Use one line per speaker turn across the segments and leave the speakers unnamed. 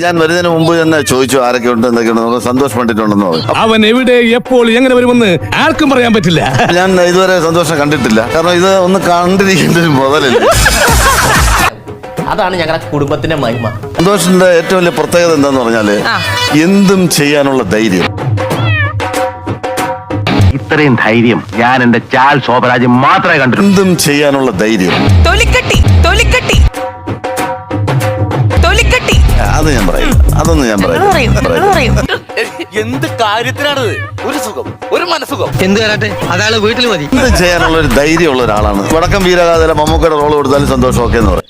ഞാൻ വരുന്നതിന് മുമ്പ് തന്നെ ചോദിച്ചു ആരൊക്കെ ഉണ്ട് എന്തൊക്കെയുണ്ട് സന്തോഷം പണ്ടിട്ടുണ്ടെന്ന് പറഞ്ഞു.
അവൻ എവിടെ എപ്പോൾ എങ്ങനെ വരുമെന്ന് ആർക്കും പറയാൻ പറ്റില്ല.
ഞാൻ ഇതുവരെ സന്തോഷം കണ്ടിട്ടില്ല. കാരണം ഇത് ഒന്ന് കണ്ടിരിക്കേണ്ട ഒരു മുതലല്ലേ?
അതാണ് ഞങ്ങളുടെ കുടുംബത്തിന്റെ മഹിമ.
സന്തോഷിന്റെ ഏറ്റവും വലിയ പ്രത്യേകത എന്താന്ന് പറഞ്ഞാൽ എന്തും ചെയ്യാനുള്ള ധൈര്യം.
ഇത്രയും ധൈര്യം ഞാൻ എന്റെ ചാൽ ശോഭരാജ് മാത്രമേ കണ്ടിട്ടുള്ളൂ.
എന്തും ചെയ്യാനുള്ള ധൈര്യം.
തൊലിക്കട്ടി തൊലിക്കട്ടി.
അത് ഞാൻ പറയില്ല അതൊന്നും ഞാൻ പറയില്ല.
പറയും
എന്ത് കാര്യത്തിനാണത്? ഒരു സുഖം ഒരു മനസുഖം
എന്ത് വരാട്ടെ? അതാൾ വീട്ടിൽ മതി.
എന്ത് ചെയ്യാനുള്ള ഒരു ധൈര്യമുള്ള ഒരാളാണ്. വടക്കം വീരകാതല മമ്മൂക്കയുടെ റോൾ കൊടുത്താലും സന്തോഷം ഒക്കെ എന്ന് പറയും.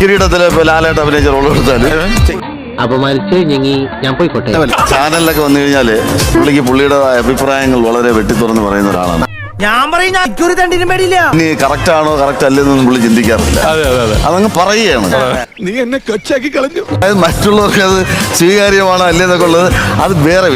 കിരീടത്തിലെ ഇപ്പൊ ലാലേട്ട് അഭിനയിച്ച റോൾ കൊടുത്താലും.
അപമാനിച്ച് ഞങ്ങി ഞാൻ പോയിക്കോട്ടെ.
ചാനലിലൊക്കെ വന്നു കഴിഞ്ഞാൽ പുള്ളിക്ക് പുള്ളിയുടെ അഭിപ്രായങ്ങൾ വളരെ വെട്ടിത്തുറന്ന് പറയുന്ന ഒരാളാണ്.
ഞാൻ പറയും ഞാൻ തണ്ടിനും പേടിയില്ല.
ഇനി കറക്റ്റ് ആണോ കറക്റ്റ് അല്ലെന്നൊന്നും പുള്ളി ചിന്തിക്കാറില്ല. അതങ്ങ് പറയുകയാണ്.
നീ എന്നെ കൊച്ചാക്കി കളഞ്ഞു.
അതായത് മറ്റുള്ളവർക്ക് അത് സ്വീകാര്യമാണോ അല്ലേന്നൊക്കെ ഉള്ളത് അത് വേറെ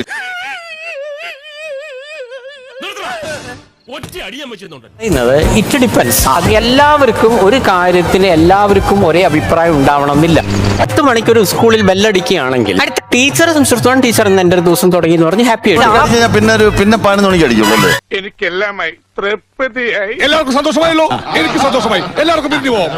വി-
പറയുന്നത് ഇറ്റ് ഡിപ്പെൻസ് അത് എല്ലാവർക്കും ഒരു കാര്യത്തിന് എല്ലാവർക്കും ഒരേ അഭിപ്രായം ഉണ്ടാവണമെന്നില്ല. പത്ത് മണിക്ക് ഒരു സ്കൂളിൽ ബെല്ലടിക്കുകയാണെങ്കിൽ അടുത്ത ടീച്ചറെ സംബന്ധിച്ചിടത്തോളം ടീച്ചർ ഇന്ന് എന്റെ ഒരു ദിവസം തുടങ്ങി എന്ന് പറഞ്ഞ് ഹാപ്പി ആയിട്ട്
പിന്നെ ഒരു പിന്നെ പതിനൊന്ന് മണിക്ക് അടിക്കുള്ളൂ അല്ലേ?
എനിക്കെല്ലാമായി തൃപ്തിയായി. എല്ലാവർക്കും സന്തോഷമായല്ലോ. എനിക്ക് സന്തോഷമായി. എല്ലാവർക്കും പിരിഞ്ഞു പോവാം.